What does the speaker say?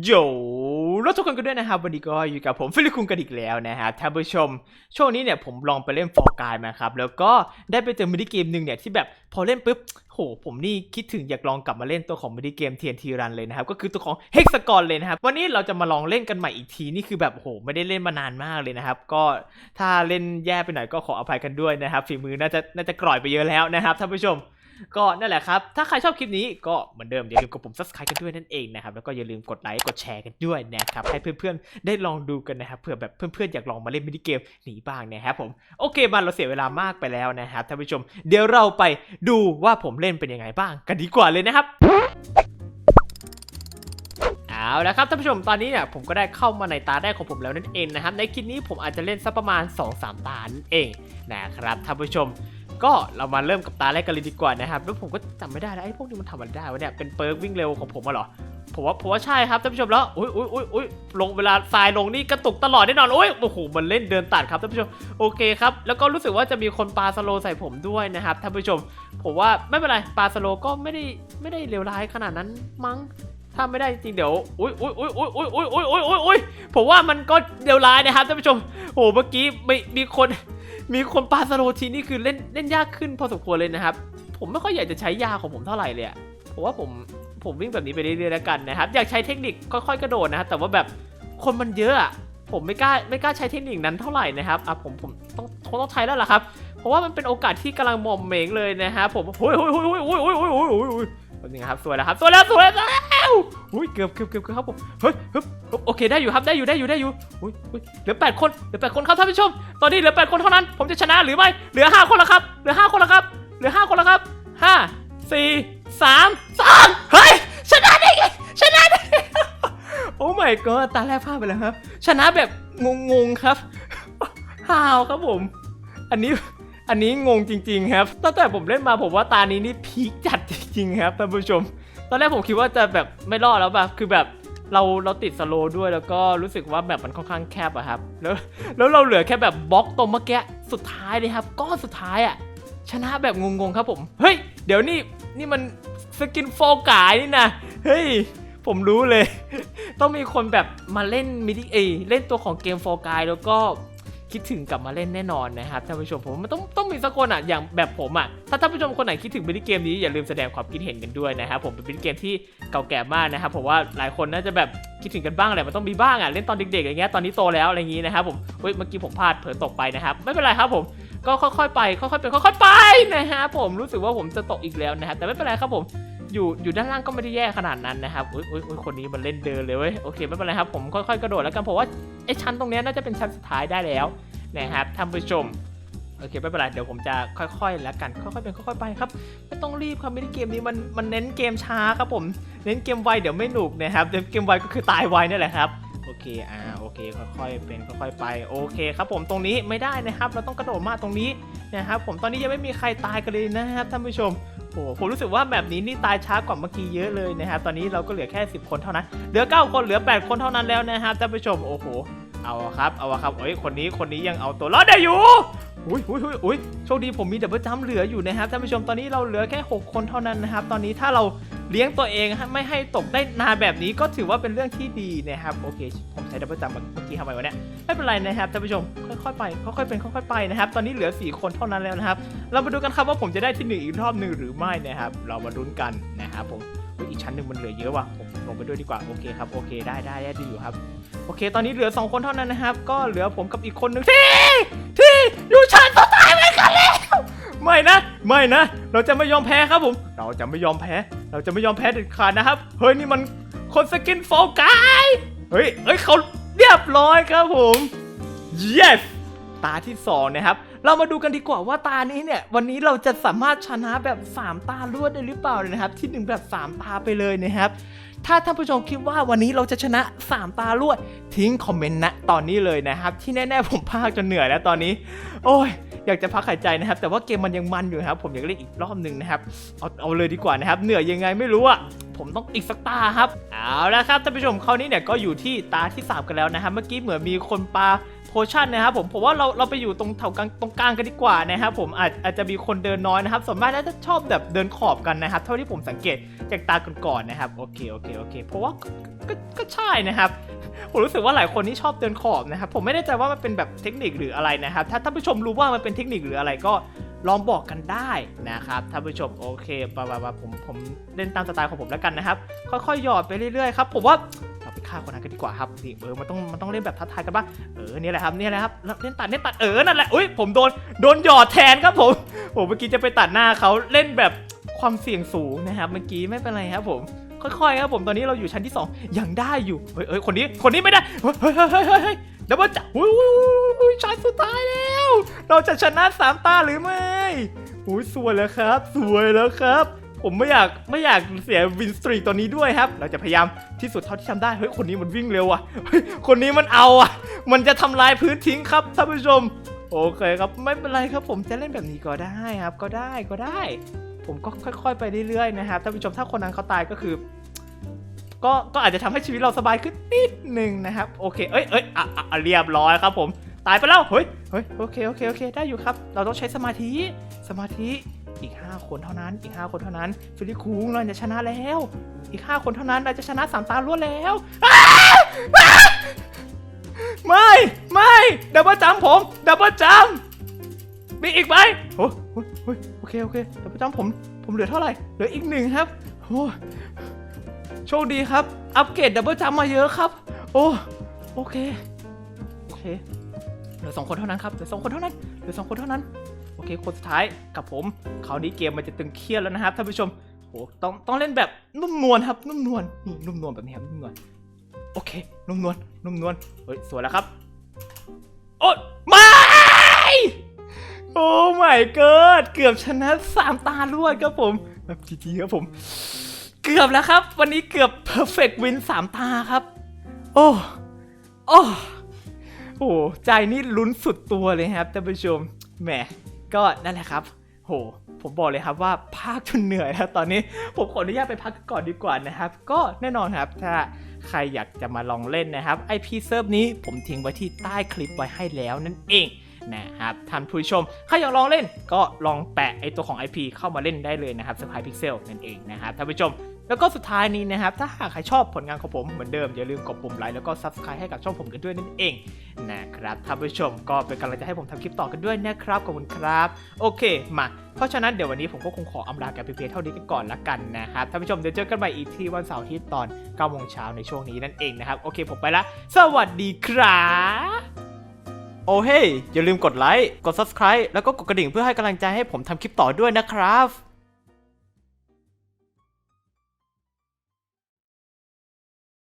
โยแล้วทุกคนกันด้วยนะครับวันนี้ก็อยู่กับผมฟิลิปคุงกันอีกแล้วนะฮะท่านผู้ชม ช่วงนี้เนี่ยผมลองไปเล่นฟอร์กายมาครับ แล้วก็ได้ไปเจอมินิเกมหนึ่งเนี่ยที่แบบพอเล่นปุ๊บโหผมนี่คิดถึงอยากลองกลับมาเล่นตัวของมินิเกม TNT Run เลยนะครับ ก็คือตัวของ Hexagon เลยนะครับ วันนี้เราจะมาลองเล่นกันใหม่อีกทีนี่คือแบบโหไม่ได้เล่นมานานมากเลยนะครับ ก็ถ้าเล่นแย่ไปหน่อยก็ขออภัยกันด้วยนะครับฝีมือน่าจะน่าจะกร่อยไปเยอะแล้วนะครับท่านผู้ชม ก็นั่นแหละครับ ถ้าใครชอบคลิปนี้ก็เหมือนเดิมอย่าลืมกดปุ่ม subscribe กันด้วยนั่นเองนะครับ แล้วก็อย่าลืมกดไลค์ กดแชร์กันด้วยนะครับ ให้เพื่อนๆ ได้ลองดูกันนะครับ เผื่อแบบเพื่อนๆ อยากลองมาเล่นมินิเกมนี้บ้างนะครับผม โอเคมาเราเสียเวลามากไปแล้วนะครับท่านผู้ชม เดี๋ยวเราไปดูว่าผมเล่นเป็นยังไงบ้างกันดีกว่าเลยนะครับเอาละครับท่านผู้ชมตอนนี้เนี่ยผมก็ได้เข้ามาในตาแรกของผมแล้วนั่นเองนะครับในคลิปนี้ผมอาจจะเล่นสักประมาณ 2-3 ตานั่นเองนะครับท่านผู้ชม ก็เรามาเริ่มกับตาแรกกันเลยดีกว่านะครับแล้วผมก็จำไม่ได้แล้วไอ้พวกนี้มันทำอะไรได้วะเนี่ยเป็นเปิร์กวิ่งเร็วของผมอะเหรอผมว่าผมว่าใช่ครับท่านผู้ชมแล้วอุ้ยอุ้ยอุ้ยอุ้ยลงเวลาทรายลงนี่กระตุกตลอดแน่นอนโอ้ยโอ้โหมันเล่นเดินตัดครับท่านผู้ชมโอเคครับแล้วก็รู้สึกว่าจะมีคนปาสโลใส่ผมด้วยนะครับท่านผู้ชม ผมว่าไม่เป็นไรปาสโลก็ไม่ได้ไม่ได้เลวร้ายขนาดนั้นมั้งถ้าไม่ได้จริงเดี๋ยว อุ้ยอุ้ยอุ้ยอุ้ยอุ้ยอุ้ยอุ้ยอุ้ยอุ้ยอุ้ยผมว่ามันก็เดียวร้ายนะครับท่านผู้ชม โอ้เมื่อกี้มีมีคน มีคนปาสโลทีนี่คือเล่นเล่นยากขึ้นพอสมควรเลยนะครับ ผมไม่ค่อยอยากจะใช้ยาของผมเท่าไหร่เลยผมว่าผมผมวิ่งแบบนี้ไปเรื่อยๆแล้วกันนะครับ อยากใช้เทคนิคค่อยๆกระโดดนะครับแต่ว่าแบบคนมันเยอะผมไม่กล้าไม่กล้าใช้เทคนิคนั้นเท่าไหร่นะครับอะผมผมต้องคงต้องใช้แล้วล่ะครับ เพราะว่ามันเป็นโอกาสที่กำลังมอมเหมงเลยนะครับผมโอ้ยโอ้ยโอ้ยโอ้ยโอ้ยโอ้ยโอ้ย โอ้ยโอ้ยโอ้ยแบนี้ครับสวยแล้วครับสวยแล้วสวยแล้วอุ้ยเกือบเกือบเกือบเกือบครับผมเฮ้ยฮึบฮึบโอเคได้อยู่ครับได้อยู่ได้อยู่ได้อยู่อุ้ยอุ้ยเหลือแปดคนเหลือแปดคนครับท่านผู้ชม ตอนนี้เหลือแปดคนเท่านั้น ผมจะชนะหรือไม่เหลือห้าคนแล้วครับเหลือห้าคนแล้วครับเหลือห้าคนแล้วครับห้าสี่สามสองเฮ้ยชนะได้ไงชนะได้โอ้ my god ตาแรกพลาดไปแล้วครับ ชนะแบบงงๆครับฮาวครับผม อันนี้อันนี้งงจริง ๆ ครับตั้งแต่ผมเล่นมาผมว่าตานี้นี่พีคจัดจ ริงๆครับท่านผู้ชม ตอนแรกผมคิดว่าจะแบบไม่รอดแล้วแบบคือแบบเราเราติดสโลด้วยแล้วก็รู้สึกว่าแบบมันค่อนข้างแคบอะครับ แล้วแล้วเราเหลือแค่แบบบล็อกตรงเมื่อกี้สุดท้ายเลยครับก้อนสุดท้ายอะชนะแบบงงๆครับผม เฮ้ย เดี๋ยวนี่นี่มันสกินโฟกายนี่นะเฮ้ยผมรู้เลย ต้องมีคนแบบมาเล่นมิดิเอเล่นตัวของเกมโฟกายแล้วก็ คิดถึงกลับมาเล่นแน่นอนนะครับท่านผู้ชมผมว่ามันต้องต้องมีสักคนอะอย่างแบบผมอะถ้าท่านผู้ชมคนไหนคิดถึงมินิเกมนี้อย่าลืมแสดงความคิดเห็นกันด้วยนะครับผมเป็นมินิเกมที่เก่าแก่มากนะครับผมว่าหลายคนน่าจะแบบคิดถึงกันบ้างแหละมันต้องมีบ้างอะเล่นตอนเด็กๆอย่างเงี้ยตอนนี้โตแล้วอะไรอย่างงี้นะครับผมเฮ้ยเมื่อกี้ผมพลาดเผลอตกไปนะครับไม่เป็นไรครับผมก็ค่อยๆไปค่อยๆไปค่อยๆไปนะฮะผมรู้สึกว่าผมจะตกอีกแล้วนะครับแต่ไม่เป็นไรครับผม อยู่อยู่ด้านล่างก็ไม่ได้แย่ขนาดนั้นนะครับอุ้ยอุ้ยอุ้ยคนนี้มันเล่นเดินเลยเว้ยโอเคไม่เป็นไรครับผมค่อยๆกระโดดแล้วกันเพราะว่าไอ้ชั้นตรงนี้น่าจะเป็นชั้นสุดท้ายได้แล้วนะครับท่านผู้ชมโอเคไม่เป็นไรเดี๋ยวผมจะค่อยๆแล้วกันค่อยๆเป็นค่อยๆไปครับไม่ต้องรีบครับมินิเกมนี้มันมันเน้นเกมช้าครับผมเน้นเกมไวเดี๋ยวไม่หนุกนะครับเดี๋ยวเกมไวก็คือตายไวนี่แหละครับโอเคอ่าโอเคค่อยๆเป็นค่อยๆไปโอเคครับผมตรงนี้ไม่ได้นะครับ เราต้องกระโดดมาตรงนี้นะครับผมตอนนี้ยังไม่มีใครตายกันเลยนะครับท่านผู้ชม โอ้โหผมรู้สึกว่าแบบนี้นี่ตายช้ากว่าเมื่อกี้เยอะเลยนะครับตอนนี้เราก็เหลือแค่ 10 คนเท่านั้น เหลือ 9 คนเหลือ 8 คนเท่านั้นแล้วนะครับท่านผู้ชมโอ้โหเอาครับเอาครับเอ้ยคนนี้คนนี้ยังเอาตัวรอดได้อยู่อุ้ยอุ้ยอุ้ยอุ้ยโชคดีผมมีดับเบิลจัมเหลืออยู่นะครับท่านผู้ชมตอนนี้เราเหลือแค่ 6 คนเท่านั้นนะครับตอนนี้ถ้าเรา เลี้ยงตัวเองไม่ให้ตกได้นานแบบนี้ก็ถือว่าเป็นเรื่องที่ดีนะครับโอเค ผมใช้ดับเบิลจัมป์เมื่อกี้ทำไมวะเนี่ยไม่เป็นไรนะครับท่านผู้ชมค่อยๆไปค่อยๆเป็นค่อยๆไปนะครับ ตอนนี้เหลือ 4 คนเท่านั้นแล้วนะครับ เรามาดูกันครับว่าผมจะได้ที่หนึ่งอีกรอบหนึ่งหรือไม่นะครับ เรามาลุ้นกันนะครับผมอุ๊ยอีกชั้นหนึ่งมันเหลือเยอะว่ะผมลงไปด้วยดีกว่าโอเคครับโอเคได้ได้ได้ดีอยู่ครับโอเค ตอนนี้เหลือ 2 คนเท่านั้นนะครับ ก็เหลือผมกับอีกคนหนึ่งที่ที่อยู่ชั้นสุดท้ายเหมือนกันแล้วไม่นะ ไม่นะ เราจะไม่ยอมแพ้ครับผม เราจะไม่ยอมแพ้ เราจะไม่ยอมแพ้เด็ดขาดนะครับ เฮ้ยนี่มันคนสกินโฟกัสเฮ้ยเฮ้ยเขาเรียบร้อยครับผม yes ตาที่ 2 นะครับ เรามาดูกันดีกว่าว่าตานี้เนี่ย วันนี้เราจะสามารถชนะแบบ 3 ตารวดได้หรือเปล่านะครับ ที่ 1 แบบ 3 ตาไปเลยนะครับ ถ้าท่านผู้ชมคิดว่าวันนี้เราจะชนะ 3 ตารวด ทิ้งคอมเมนต์นะตอนนี้เลยนะครับ ที่แน่ ๆ ผมพากจนเหนื่อยแล้วตอนนี้ โอ้ย อยากจะพักหายใจนะครับ แต่ว่าเกมมันยังมันอยู่ครับ ผมอยากเล่นอีกรอบหนึ่งนะครับ เอาเอาเลยดีกว่านะครับ เหนื่อยยังไงไม่รู้อะผมต้องอีกสักตาครับ เอาละครับท่านผู้ชมคราวนี้เนี่ยก็อยู่ที่ตาที่3กันแล้วนะครับ เมื่อกี้เหมือนมีคนปา โพชั่นนะครับผมผมว่าเราเราไปอยู่ตรงแถวกลางตรงกลางกันดีกว่านะครับผมอาจอาจจะมีคนเดินน้อยนะครับส่วนมากน่าจะชอบแบบเดินขอบกันนะครับ เท่าที่ผมสังเกตจากตาก่อนๆนะครับโอเคโอเคโอเคเพราะว่าก็ก็ใช่นะครับผมรู้สึกว่าหลายคนที่ชอบเดินขอบนะครับ ผมไม่แน่ใจว่ามันเป็นแบบเทคนิคหรืออะไรนะครับ ถ้าท่านผู้ชมรู้ว่ามันเป็นเทคนิคหรืออะไรก็ลองบอกกันได้นะครับท่านผู้ชมโอเคปะปะปะผมผมเล่นตามสไตล์ของผมแล้วกันนะครับ ค่อยๆหยอดไปเรื่อยๆครับผมว่า ฆ่าคนนั้นกันดีกว่าครับนี่เออมันต้องมันต้องเล่นแบบท้าทายกันบ้างเออเนี่ยแหละครับเนี่ยแหละครับแล้วเล่นตัดเล่นตัดเออนั่นแหละอุ้ยผมโดนโดนหยอดแทนครับผมผมเมื่อกี้จะไปตัดหน้าเขาเล่นแบบความเสี่ยงสูงนะครับ เมื่อกี้ไม่เป็นไรครับผมค่อยๆครับผมตอนนี้เราอยู่ชั้นที่ 2 ยังได้อยู่เฮ้ยเฮ้ยคนนี้คนนี้ไม่ได้เฮ้ยเฮ้ยเฮ้ยเฮ้ยเดี๋ยวมันจะอุ้ยอุ้ยอุ้ยชั้นสุดท้ายแล้ว เราจะชนะสามตาหรือไม่อุ้ยสวยแล้วครับ สวยแล้วครับ ผมไม่อยากไม่อยากเสียวินสตรีตอนนี้ด้วยครับ เราจะพยายามที่สุดเท่าที่ทำได้ เฮ้ย คนนี้มันวิ่งเร็วอะเฮ้ยคนนี้มันเอาอะ มันจะทำลายพื้นทิ้งครับท่านผู้ชม โอเคครับ ไม่เป็นไรครับ ผมจะเล่นแบบนี้ก็ได้ครับ ก็ได้ก็ได้ ผมก็ค่อยๆ ไปเรื่อยๆนะครับท่านผู้ชมถ้าคนนั้นเขาตายก็คือ ก็ก็อาจจะทำให้ชีวิตเราสบายขึ้นนิดหนึ่งนะครับ โอเค เอ้ยเอ้ยอะอะอะเรียบร้อยครับผม ตายไปแล้ว เฮ้ย เฮ้ย โอเค โอเค โอเค ได้อยู่ครับ เราต้องใช้สมาธิ สมาธิ อีก 5 คนเท่านั้น อีก 5 คนเท่านั้นฟิลิคุงเราจะชนะแล้ว อีก 5 คนเท่านั้นเราจะชนะสามตารวดแล้วไม่ไม่ดับเบิลจัมผมดับเบิลจัมมีอีกไหมโอ้โหโอเคโอเคดับเบิลจัมผมผมเหลือเท่าไหร่เหลืออีกหนึ่งครับโอ้โชคดีครับ อัปเกรดดับเบิลจัมมาเยอะครับ โอ้โอเคโอเคเหลือสองคนเท่านั้นครับเหลือสองคนเท่านั้นเหลือสองคนเท่านั้น โอเคคนสุดท้ายกับผมคราวนี้เกมมันจะตึงเครียดแล้วนะครับท่านผู้ชมโหต้องต้องเล่นแบบนุ่มนวลครับ นุ่มนวลนี่นุ่มนวลแบบนี้ครับนุ่มนวลโอเค นุ่มนวลนุ่มนวลเฮ้ยสวยแล้วครับ โอ๊ยไม่โอ้ไม่เกิดเกือบชนะสามตารวดครับผมแบบจีๆครับผม เกือบแล้วครับ วันนี้เกือบ perfect win สามตาครับ โอ้โอ้โอ้ใจนี่ลุ้นสุดตัวเลยครับท่านผู้ชมแหม ก็นั่นแหละครับ โห ผมบอกเลยครับว่าภาคจนเหนื่อยแล้วตอนนี้ผมขออนุญาตไปพักก่อนดีกว่านะครับ ก็แน่นอนครับถ้าใครอยากจะมาลองเล่นนะครับ IP เซิร์ฟนี้ผมทิ้งไว้ที่ใต้คลิปไว้ให้แล้วนั่นเองนะครับท่านผู้ชมใครอยากลองเล่นก็ลองแปะไอตัวของ IP เข้ามาเล่นได้เลยนะครับสปายพิกเซลนั่นเองนะครับท่านผู้ชม แล้วก็สุดท้ายนี้นะครับ ถ้าหากใครชอบผลงานของผมเหมือนเดิม อย่าลืมกดปุ่มไลค์แล้วก็ Subscribe ให้กับช่องผมกันด้วยนั่นเองนะครับท่านผู้ชมก็เป็นกำลังใจให้ผมทำคลิปต่อกันด้วยนะครับขอบคุณครับ โอเคมาเพราะฉะนั้นเดี๋ยววันนี้ผมก็คงขออำลากันไปเพียงเท่านี้กันก่อนละกันนะครับท่านผู้ชมเดี๋ยวเจอกันใหม่อีกทีวันเสาร์ที่ตอน9โมงเช้าในช่วงนี้นั่นเองนะครับโอเคผมไปละสวัสดีครับโอ้เฮ้ยอย่าลืมกดไลค์กด Subscribe แล้วก็กดกระดิ่งเพื่อให้กำลังใจให้ผมทำคลิปต่อด้วยนะครับ